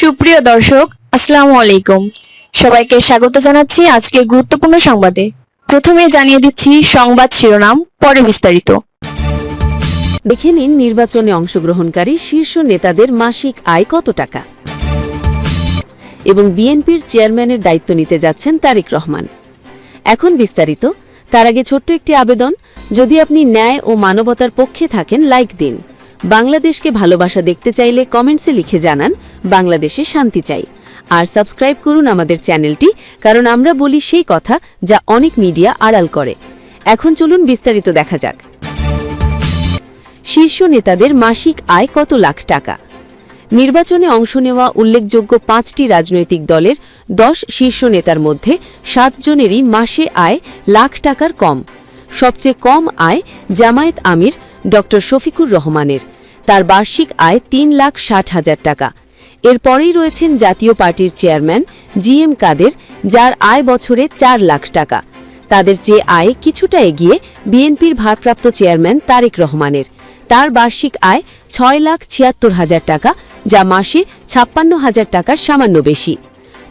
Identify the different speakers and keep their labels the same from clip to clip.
Speaker 1: সুপ্রিয় দর্শক, আসসালামু আলাইকুম। সবাইকে স্বাগত জানাচ্ছি আজকে গুরুত্বপূর্ণ সংবাদে। প্রথমে জানিয়ে দিচ্ছি সংবাদ শিরোনাম, পরে বিস্তারিত।
Speaker 2: দেখে নিন নির্বাচনে অংশগ্রহণকারী শীর্ষ নেতাদের মাসিক আয় কত টাকা। এবং বিএনপির চেয়ারম্যানের দায়িত্ব নিতে যাচ্ছেন তারেক রহমান। এখন বিস্তারিত। তার আগে ছোট্ট একটি আবেদন। যদি আপনি ন্যায় ও মানবতার পক্ষে থাকেন, লাইক দিন। বাংলাদেশকে ভালোবাসা দেখতে চাইলে কমেন্টসে লিখে জানান, বাংলাদেশে শান্তি চাই। আর সাবস্ক্রাইব করুন আমাদের চ্যানেলটি, কারণ আমরা বলি সেই কথা যা অনেক মিডিয়া আড়াল করে। এখন চলুন বিস্তারিত দেখা যাক। শীর্ষ নেতাদের মাসিক আয় কত লাখ টাকা? নির্বাচনে অংশ নেওয়া উল্লেখযোগ্য পাঁচটি রাজনৈতিক দলের দশ শীর্ষ নেতার মধ্যে সাতজনেরই মাসে আয় লাখ টাকার কম। সবচেয়ে কম আয় জামায়াত আমির ড শফিকুর রহমানের। তার বার্ষিক আয় তিন লাখ ষাট হাজার টাকা। এরপরেই রয়েছেন জাতীয় পার্টির চেয়ারম্যান জি এম কাদের, যার আয় বছরে চার লাখ টাকা। তাদের চেয়ে আয় কিছুটা এগিয়ে বিএনপির ভারপ্রাপ্ত চেয়ারম্যান তারেক রহমানের। তার বার্ষিক আয় ছয় লাখ ছিয়াত্তর হাজার টাকা, যা মাসে ছাপ্পান্ন হাজার টাকার সামান্য বেশি।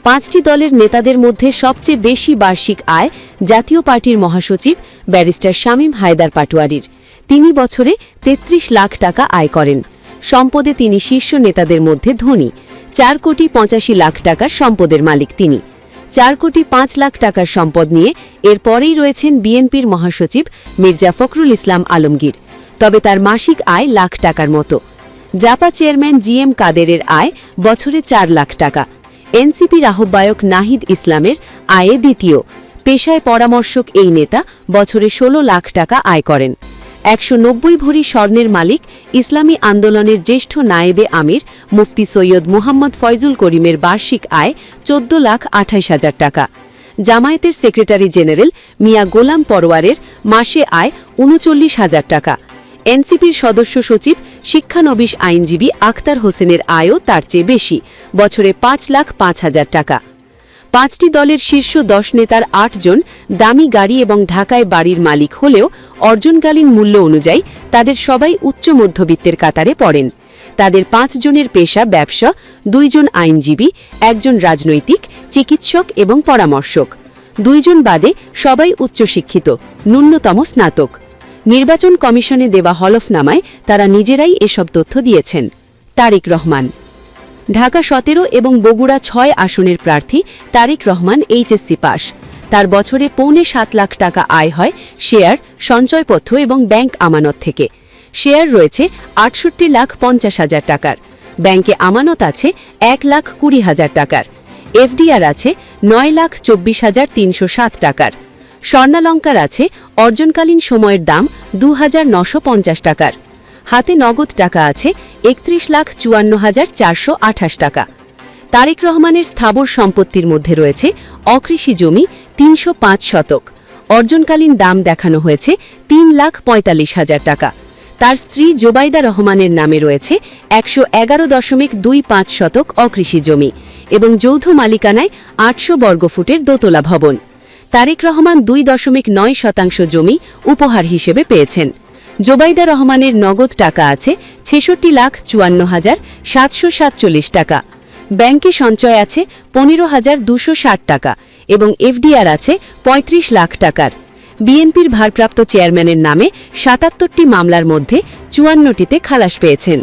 Speaker 2: পাঁচটি দলের নেতাদের মধ্যে সবচেয়ে বেশি বার্ষিক আয় জাতীয় পার্টির মহাসচিব ব্যারিস্টার শামীম হায়দার পাটোয়ারির। তিনি বছরে ৩৩ লাখ টাকা আয় করেন। সম্পদে তিনি শীর্ষ নেতাদের মধ্যে ধনী। চার কোটি পঁচাশি লাখ টাকার সম্পদের মালিক তিনি। চার কোটি পাঁচ লাখ টাকার সম্পদ নিয়ে এরপরেই রয়েছেন বিএনপির মহাসচিব মির্জা ফখরুল ইসলাম আলমগীর। তবে তার মাসিক আয় লাখ টাকার মতো। জাপা চেয়ারম্যান জি এম কাদেরের আয় বছরে চার লাখ টাকা। এনসিপির আহ্বায়ক নাহিদ ইসলামের আয়ে দ্বিতীয়। পেশায় পরামর্শক এই নেতা বছরে ১৬ লাখ টাকা আয় করেন। একশো নব্বই ভরি স্বর্ণের মালিক ইসলামী আন্দোলনের জ্যেষ্ঠ নায়েবে আমির মুফতি সৈয়দ মোহাম্মদ ফয়জুল করিমের বার্ষিক আয় চোদ্দ লাখ আঠাইশ হাজার টাকা। জামায়াতের সেক্রেটারি জেনারেল মিয়া গোলাম পরোয়ারের মাসে আয় উনচল্লিশ হাজার টাকা। এনসিপির সদস্য সচিব শিক্ষানবিশ আইনজীবী আখতার হোসেনের আয়ও তার চেয়ে বেশি, বছরে পাঁচ লাখ পাঁচ হাজার টাকা। পাঁচটি দলের শীর্ষ দশ নেতার আটজন দামি গাড়ি এবং ঢাকায় বাড়ির মালিক হলেও অর্জনকালীন মূল্য অনুযায়ী তাদের সবাই উচ্চ মধ্যবিত্তের কাতারে পড়েন। তাদের পাঁচজনের পেশা ব্যবসা, দুইজন আইনজীবী, একজন রাজনৈতিক, চিকিৎসক এবং পরামর্শক। দুইজন বাদে সবাই উচ্চশিক্ষিত, ন্যূনতম স্নাতক। নির্বাচন কমিশনে দেওয়া হলফনামায় তারা নিজেরাই এসব তথ্য দিয়েছেন। তারেক রহমান ঢাকা সতেরো এবং বগুড়া ছয় আসনের প্রার্থী তারেক রহমান এইচএসসি পাস। তার বছরে পৌনে সাত লাখ টাকা আয় হয় শেয়ার, সঞ্চয়পত্র এবং ব্যাংক আমানত থেকে। শেয়ার রয়েছে আটষট্টি লাখ পঞ্চাশ হাজার টাকার। ব্যাংকে আমানত আছে এক লাখ কুড়ি হাজার টাকার। এফডিআর আছে নয় লাখ চব্বিশ হাজার তিনশো সাত টাকার। স্বর্ণালঙ্কার আছে অর্জনকালীন সময়ের দাম দু টাকার। হাতে নগদ টাকা আছে একত্রিশ লাখ চুয়ান্ন হাজার চারশো আঠাশ টাকা। তারেক রহমানের স্থাবর সম্পত্তির মধ্যে রয়েছে অকৃষি জমি তিনশো পাঁচ শতক। অর্জনকালীন দাম দেখানো হয়েছে তিন লাখ পঁয়তাল্লিশ হাজার টাকা। তার স্ত্রী জোবাইদা রহমানের নামে রয়েছে একশো এগারো দশমিক দুই পাঁচ শতক অকৃষি জমি এবং যৌথ মালিকানায় আটশো বর্গফুটের দোতলা ভবন। তারেক রহমান দুই দশমিক নয় শতাংশ জমি উপহার হিসেবে পেয়েছেন। জোবাইদা রহমানের নগদ টাকা আছে ছেষট্টি লাখ চুয়ান্ন হাজার সাতশো সাতচল্লিশ টাকা। ব্যাংকে সঞ্চয় আছে পনেরো হাজার দুশো ষাট টাকা এবং এফডিআর আছে ৩৫ লাখ টাকার। বিএনপির ভারপ্রাপ্ত চেয়ারম্যানের নামে সাতাত্তরটি মামলার মধ্যে চুয়ান্নটিতে খালাস পেয়েছেন।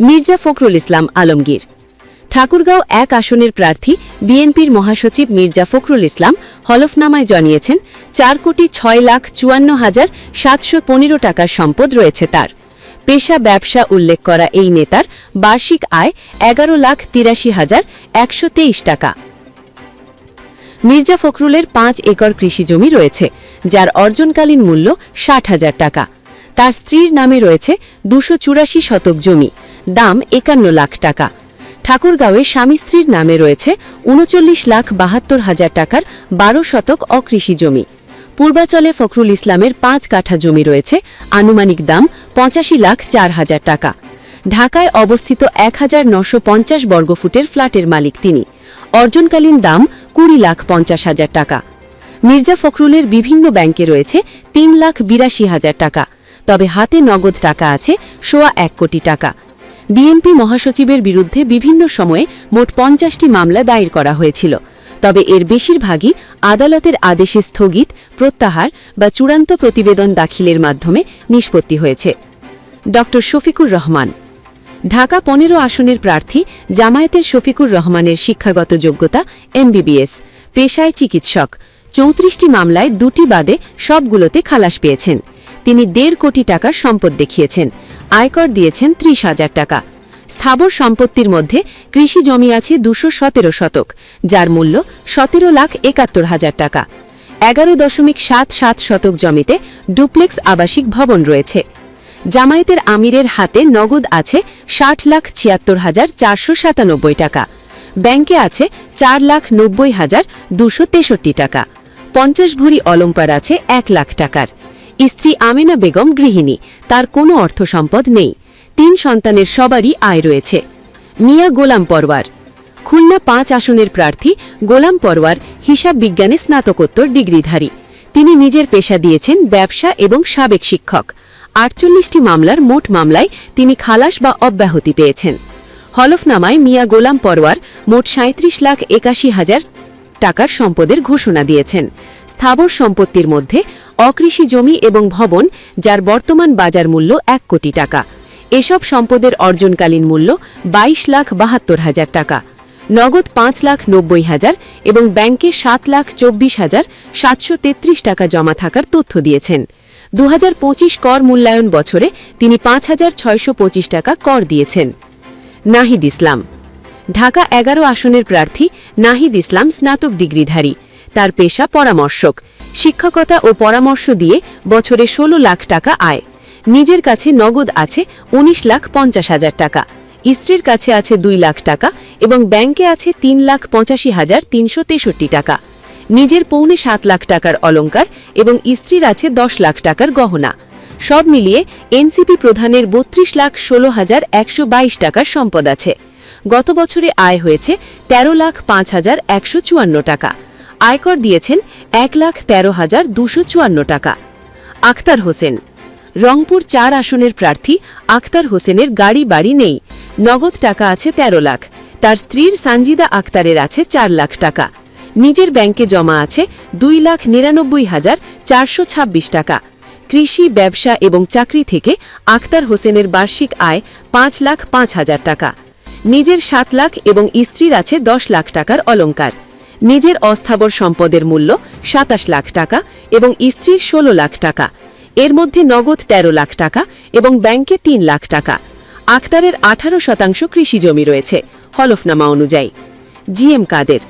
Speaker 2: মির্জা ফখরুল ইসলাম আলমগীর ঠাকুরগাঁও এক আসনের প্রার্থী বিএনপির মহাসচিব মির্জা ফখরুল ইসলাম হলফনামায় জানিয়েছেন, চার কোটি ছয় লাখ চুয়ান্ন হাজার সাতশো পনেরো টাকার সম্পদ রয়েছে তার। পেশা ব্যবসা উল্লেখ করা এই নেতার বার্ষিক আয় এগারো লাখ তিরাশি হাজার একশো টাকা। মির্জা ফখরুলের পাঁচ একর কৃষি জমি রয়েছে, যার অর্জনকালীন মূল্য ষাট হাজার টাকা। তার স্ত্রীর নামে রয়েছে দুশো শতক জমি, দাম একান্ন লাখ টাকা। ঠাকুরগাঁওয়ে স্বামী স্ত্রীর নামে রয়েছে উনচল্লিশ লাখ বাহাত্তর হাজার টাকার বারো শতক অকৃষি জমি। পূর্বাচলে ফখরুল ইসলামের পাঁচ কাঠা জমি রয়েছে, আনুমানিক দাম পঁচাশি লাখ চার হাজার টাকা। ঢাকায় অবস্থিত এক হাজার নশো পঞ্চাশ বর্গফুটের ফ্ল্যাটের মালিক তিনি। অর্জনকালীন দাম কুড়ি লাখ পঞ্চাশ হাজার টাকা। মির্জা ফখরুলের বিভিন্ন ব্যাংকে রয়েছে তিন লাখ বিরাশি হাজার টাকা, তবে হাতে নগদ টাকা আছে সোয়া এক কোটি টাকা। বিএনপি মহাসচিবের বিরুদ্ধে বিভিন্ন সময়ে মোট পঞ্চাশটি মামলা দায়ের করা হয়েছিল। তবে এর বেশিরভাগই আদালতের আদেশে স্থগিত, প্রত্যাহার বা চূড়ান্ত প্রতিবেদন দাখিলের মাধ্যমে নিষ্পত্তি হয়েছে। ড. শফিকুর রহমান। ঢাকা পনেরো আসনের প্রার্থী জামায়াতের শফিকুর রহমানের শিক্ষাগত যোগ্যতা এমবিবিএস, পেশায় চিকিৎসক। চৌত্রিশটি মামলায় দুটি বাদে সবগুলোতে খালাস পেয়েছেন। তিনি দেড় কোটি টাকার সম্পদ দেখিয়েছেন। আয়কর দিয়েছেন ত্রিশ হাজার টাকা। স্থাবর সম্পত্তির মধ্যে কৃষি জমি আছে দুশো সতেরো শতক, যার মূল্য সতেরো লাখ একাত্তর হাজার টাকা। এগারো দশমিক সাত সাত শতক জমিতে ডুপ্লেক্স আবাসিক ভবন রয়েছে। জামায়াতের আমিরের হাতে নগদ আছে ষাট লাখ ছিয়াত্তর হাজার চারশো সাতানব্বই টাকা। ব্যাংকে আছে চার লাখ নব্বই হাজার দুশো তেষট্টি টাকা। পঞ্চাশ ভরি অলম্পার আছে এক লাখ টাকার। স্ত্রী আমিনা বেগম গৃহিণী। তার কোনো অর্থ সম্পদ নেই। তিন সন্তানের সবারই আয় রয়েছে। মিয়া গোলাম পরওয়ার। খুলনা পাঁচ আসনের প্রার্থী গোলাম পরওয়ার হিসাব বিজ্ঞানে স্নাতকোত্তর ডিগ্রিধারী। তিনি নিজের পেশা দিয়েছেন ব্যবসা এবং সাবেক শিক্ষক। আটচল্লিশটি মামলার মোট মামলায় তিনি খালাস বা অব্যাহতি পেয়েছেন। হলফনামায় মিয়া গোলাম পরওয়ার মোট সাঁত্রিশ লাখ একাশি হাজার টাকার সম্পদের ঘোষণা দিয়েছেন। স্থাবর সম্পত্তির মধ্যে অকৃষি জমি এবং ভবন, যার বর্তমান বাজার মূল্য এক কোটি টাকা। এসব সম্পদের অর্জনকালীন মূল্য ২২ লাখ বাহাত্তর হাজার টাকা। নগদ পাঁচ লাখ নব্বই হাজার এবং ব্যাংকে সাত লাখ চব্বিশ হাজার সাতশো তেত্রিশ টাকা জমা থাকার তথ্য দিয়েছেন। দু হাজার পঁচিশ কর মূল্যায়ন বছরে তিনি পাঁচ হাজার ছয়শো পঁচিশ টাকা কর দিয়েছেন। নাহিদ ইসলাম ঢাকা এগারো আসনের প্রার্থী নাহিদ ইসলাম স্নাতক ডিগ্রিধারী। তার পেশা পরামর্শক। শিক্ষকতা ও পরামর্শ দিয়ে বছরে ১৬ লাখ টাকা আয়। নিজের কাছে নগদ আছে ১৯ লাখ পঞ্চাশ হাজার টাকা। স্ত্রীর কাছে আছে দুই লাখ টাকা এবং ব্যাংকে আছে তিন লাখ পঁচাশি হাজার তিনশো তেষট্টি টাকা। নিজের পৌনে সাত লাখ টাকার অলঙ্কার এবং স্ত্রীর আছে দশ লাখ টাকার গহনা। সব মিলিয়ে এনসিপি প্রধানের বত্রিশ লাখ ষোলো হাজার একশো বাইশ টাকার সম্পদ আছে। গত বছরে আয় হয়েছে ১৩ লাখ পাঁচ হাজার একশো চুয়ান্ন টাকা। আয়কর দিয়েছেন এক লাখ তেরো হাজার দুশো চুয়ান্ন টাকা। আখতার হোসেন। রংপুর চার আসনের প্রার্থী আখতার হোসেনের গাড়ি বাড়ি নেই। নগদ টাকা আছে ১৩ লাখ। তার স্ত্রীর সানজিদা আক্তারের আছে চার লাখ টাকা। নিজের ব্যাংকে জমা আছে দুই লাখ নিরানব্বই হাজার চারশো ছাব্বিশ টাকা। কৃষি, ব্যবসা এবং চাকরি থেকে আখতার হোসেনের বার্ষিক আয় পাঁচ লাখ পাঁচ হাজার টাকা। নিজের সাত লাখ এবং স্ত্রীর আছে দশ লাখ টাকার অলঙ্কার নিজের অস্থাবর সম্পদের মূল্য সাতাশ লাখ টাকা এবং স্ত্রীর ১৬ লাখ টাকা। এর মধ্যে নগদ ১৩ লাখ টাকা এবং ব্যাংকে তিন লাখ টাকা। আখতারের আঠারো শতাংশ কৃষি জমি রয়েছে, হলফনামা অনুযায়ী। জিএম কাদের।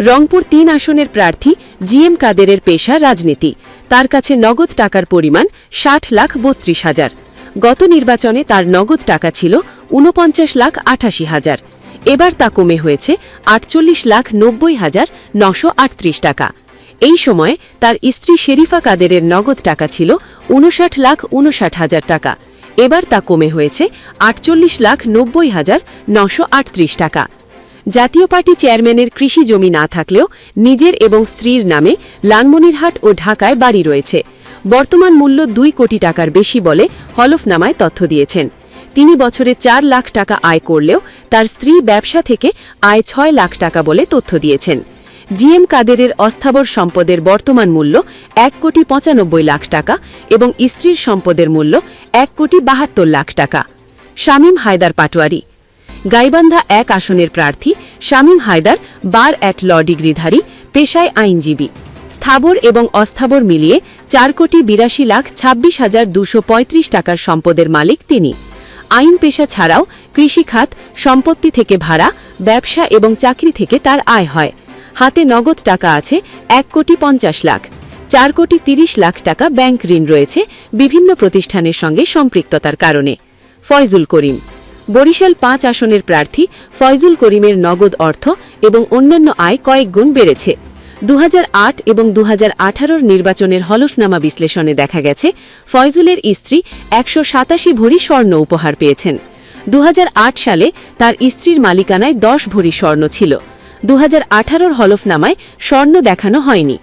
Speaker 2: রংপুর তিন আসনের প্রার্থী জিএম কাদেরের পেশা রাজনীতি। তার কাছে নগদ টাকার পরিমাণ ষাট লাখ বত্রিশ হাজার। গত নির্বাচনে তার নগদ টাকা ছিল ঊনপঞ্চাশ লাখ আঠাশি হাজার। এবার তা কমে হয়েছে আটচল্লিশ লাখ নব্বই হাজার নশো আটত্রিশ টাকা। এই সময়ে তার স্ত্রী শেরিফা কাদেরের নগদ টাকা ছিল উনষাট লাখ উনষাট হাজার টাকা। এবার তা কমে হয়েছে আটচল্লিশ লাখ নব্বই হাজার নশো আটত্রিশ টাকা। জাতীয় পার্টি চেয়ারম্যানের কৃষি জমি না থাকলেও নিজের এবং স্ত্রীর নামে লালমনিরহাট ও ঢাকায় বাড়ি রয়েছে। বর্তমান মূল্য দুই কোটি টাকার বেশি বলে হলফনামায় তথ্য দিয়েছেন। তিনি বছরে চার লাখ টাকা আয় করলেও তার স্ত্রী ব্যবসা থেকে আয় ছয় লাখ টাকা বলে তথ্য দিয়েছেন। জিএম কাদেরের অস্থাবর সম্পদের বর্তমান মূল্য এক কোটি পঁচানব্বই লাখ টাকা এবং স্ত্রীর সম্পদের মূল্য এক কোটি বাহাত্তর লাখ টাকা। শামীম হায়দার পাটোয়ারি। গাইবান্ধা এক আসনের প্রার্থী Shamim Haider bar at law ডিগ্রিধারী, পেশায় আইনজীবী। স্থাবর এবং অস্থাবর মিলিয়ে চার কোটি বিরাশি লাখ ছাব্বিশ হাজার দুশো পঁয়ত্রিশ টাকার সম্পদের মালিক তিনি। আইন পেশা ছাড়াও কৃষিখাত, সম্পত্তি থেকে ভাড়া, ব্যবসা এবং চাকরি থেকে তার আয় হয়। হাতে নগদ টাকা আছে এক কোটি পঞ্চাশ লাখ। চার কোটি তিরিশ লাখ টাকা ব্যাংক ঋণ রয়েছে বিভিন্ন প্রতিষ্ঠানের সঙ্গে সম্পৃক্ততার কারণে। ফয়জুল করিম। বরিশাল পাঁচ আসনের প্রার্থী ফয়জুল করিমের নগদ অর্থ এবং অন্যান্য আয় কয়েক গুণ বেড়েছে। দু হাজার আট এবং দু নির্বাচনের হলফনামা বিশ্লেষণে দেখা গেছে, ফয়জুলের স্ত্রী একশো সাতাশি ভরি স্বর্ণ উপহার পেয়েছেন। দুহাজার আট সালে তার স্ত্রীর মালিকানায় দশ ভরি স্বর্ণ ছিল। দু হলফনামায় স্বর্ণ দেখানো হয়নি।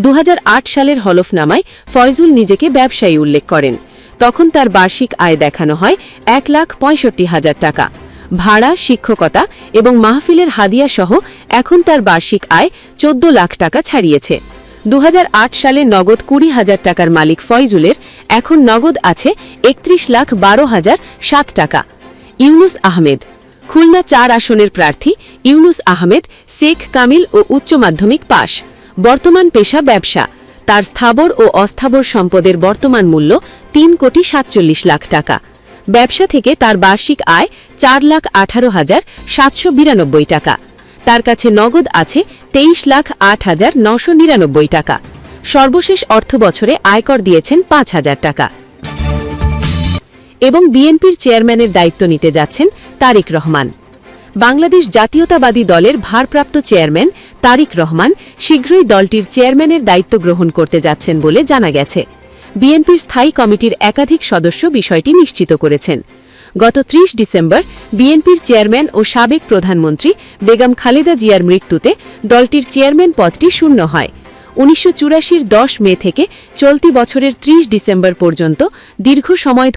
Speaker 2: দুহাজার আট সালের হলফনামায় ফয়জুল নিজেকে ব্যবসায়ী উল্লেখ করেন। তখন তার বার্ষিক আয় দেখানো হয় এক লাখ পঁয়ষট্টি হাজার টাকা। ভাড়া, শিক্ষকতা এবং মাহফিলের হাদিয়া সহ এখন তার বার্ষিক আয় চোদ্দ লাখ টাকা ছাড়িয়েছে। দু হাজার আট সালে নগদ কুড়ি হাজার টাকার মালিক ফয়জুলের এখন নগদ আছে একত্রিশ লাখ বারো হাজার সাত টাকা। ইউনুস আহমেদ, খুলনা চার আসনের প্রার্থী ইউনুস আহমেদ, শেখ কামিল ও উচ্চ মাধ্যমিক পাশ। বর্তমান পেশা ব্যবসা। তার স্থাবর ও অস্থাবর সম্পদের বর্তমান মূল্য তিন কোটি সাতচল্লিশ লাখ টাকা। ব্যবসা থেকে তার বার্ষিক আয় চার লাখ আঠারো হাজার সাতশো বিরানব্বই টাকা। তার কাছে নগদ আছে তেইশ লাখ আট হাজার নশো নিরানব্বই টাকা। সর্বশেষ অর্থ বছরে আয়কর দিয়েছেন পাঁচ হাজার টাকা। এবং বিএনপির চেয়ারম্যানের দায়িত্ব নিতে যাচ্ছেন তারিক রহমান। বাংলাদেশ জাতীয়তাবাদী দলের ভারপ্রাপ্ত চেয়ারম্যান তারিক রহমান শীঘ্রই দলটির চেয়ারম্যানের দায়িত্ব গ্রহণ করতে যাচ্ছেন বলে জানা গেছে। বিএনপির স্থায়ী কমিটির একাধিক সদস্য বিষয়টি নিশ্চিত করেছেন। গত ত্রিশ ডিসেম্বর বিএনপির চেয়ারম্যান ও সাবেক প্রধানমন্ত্রী বেগম খালেদা জিয়ার মৃত্যুতে দলটির চেয়ারম্যান পদটি শূন্য হয়। উনিশশো চুরাশির দশ মে থেকে চলতি বছরের ত্রিশ ডিসেম্বর পর্যন্ত দীর্ঘ সময়